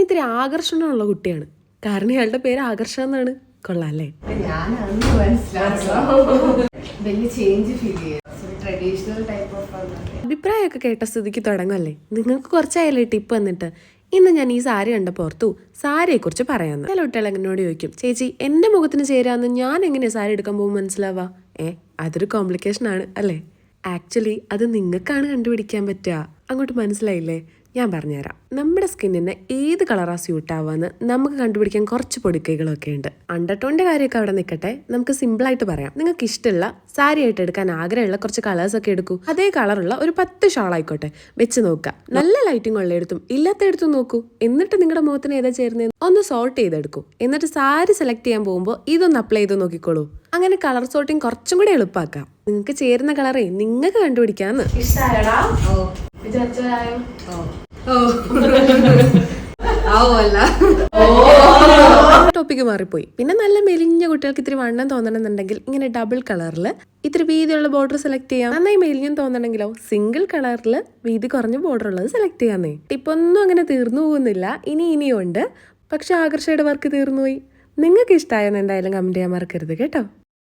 ഇനി ഇത്തിരി ആകർഷണമുള്ള കുട്ടിയാണ്. കാരണം ഇയാളുടെ പേര് ആകർഷണം എന്നാണ്. കൊള്ളാല്ലേ? ഞാൻ അഭിപ്രായമൊക്കെ കേട്ട സ്ഥിതിക്ക് തുടങ്ങല്ലേ നിങ്ങൾക്ക് കുറച്ചായാലേ ടിപ്പ് വന്നിട്ട്. ഇന്ന് ഞാൻ ഈ സാരി കണ്ട പുറത്തു സാരിയെ സാരിയെക്കുറിച്ച് പറയാമെന്ന് ചില കുട്ടികൾ എന്നോട് ചോദിക്കും ചേച്ചി എന്റെ മുഖത്തിന് ചേരാന്ന് ഞാൻ എങ്ങനെയാ സാരി എടുക്കാൻ പോകുമ്പോൾ മനസ്സിലാവാ. ഏ അതൊരു കോംപ്ലിക്കേഷൻ ആണ് അല്ലേ? ആക്ച്വലി അത് നിങ്ങൾക്കാണ് കണ്ടുപിടിക്കാൻ പറ്റുക. അങ്ങോട്ട് മനസ്സിലായില്ലേ? ഞാൻ പറഞ്ഞുതരാം. നമ്മുടെ സ്കിന്നിന് ഏത് കളറാ സ്യൂട്ട് ആവാന്ന് നമുക്ക് കണ്ടുപിടിക്കാൻ കുറച്ച് പൊടിക്കൈകളൊക്കെ ഉണ്ട്. അണ്ടർടോണിന്റെ കാര്യമൊക്കെ അവിടെ നിൽക്കട്ടെ. നമുക്ക് സിമ്പിൾ ആയിട്ട് പറയാം. നിങ്ങൾക്ക് ഇഷ്ടമുള്ള സാരി ആയിട്ട് എടുക്കാൻ ആഗ്രഹമുള്ള കുറച്ച് കളേഴ്സ് ഒക്കെ എടുക്കൂ. അതേ കളറുള്ള ഒരു പത്ത് ഷാൾ ആയിക്കോട്ടെ. വെച്ച് നോക്കുക. നല്ല ലൈറ്റിംഗ് ഉള്ളയിടത്തും ഇല്ലാത്തയിടത്തും നോക്കൂ. എന്നിട്ട് നിങ്ങളുടെ മുഖത്തിന് ഏതാ ചേരുന്നത് ഒന്ന് സോർട്ട് ചെയ്തെടുക്കൂ. എന്നിട്ട് സാരി സെലക്ട് ചെയ്യാൻ പോകുമ്പോൾ ഇതൊന്ന് അപ്ലൈ ചെയ്ത് നോക്കിക്കോളൂ. അങ്ങനെ കളർ സോർട്ടിങ് കുറച്ചും കൂടി എളുപ്പാക്കാം. നിങ്ങൾക്ക് ചേരുന്ന കളറേ നിങ്ങൾക്ക് കണ്ടുപിടിക്കാന്ന്. ടോപ്പിക്ക് മാറിപ്പോയി. പിന്നെ നല്ല മെലിഞ്ഞ കുട്ടികൾക്ക് ഇത്തിരി വണ്ണം തോന്നണമെന്നുണ്ടെങ്കിൽ ഇങ്ങനെ ഡബിൾ കളറിൽ ഇത്തിരി വീതിയുള്ള ബോർഡർ സെലക്ട് ചെയ്യാം. നന്നായി മെലിഞ്ഞും തോന്നണമെങ്കിലോ സിംഗിൾ കളറിൽ വീതി കുറഞ്ഞ ബോർഡർ ഉള്ളത് സെലക്ട് ചെയ്യാന്നേ. ടിപ്പൊന്നും അങ്ങനെ തീർന്നു പോകുന്നില്ല. ഇനി ഇനിയുണ്ട്. പക്ഷെ ആകർഷയുടെ വർക്ക് തീർന്നുപോയി. നിങ്ങൾക്ക് ഇഷ്ടമായെന്ന് എന്തായാലും കമന്റ് ചെയ്യാൻ മറക്കരുത് കേട്ടോ.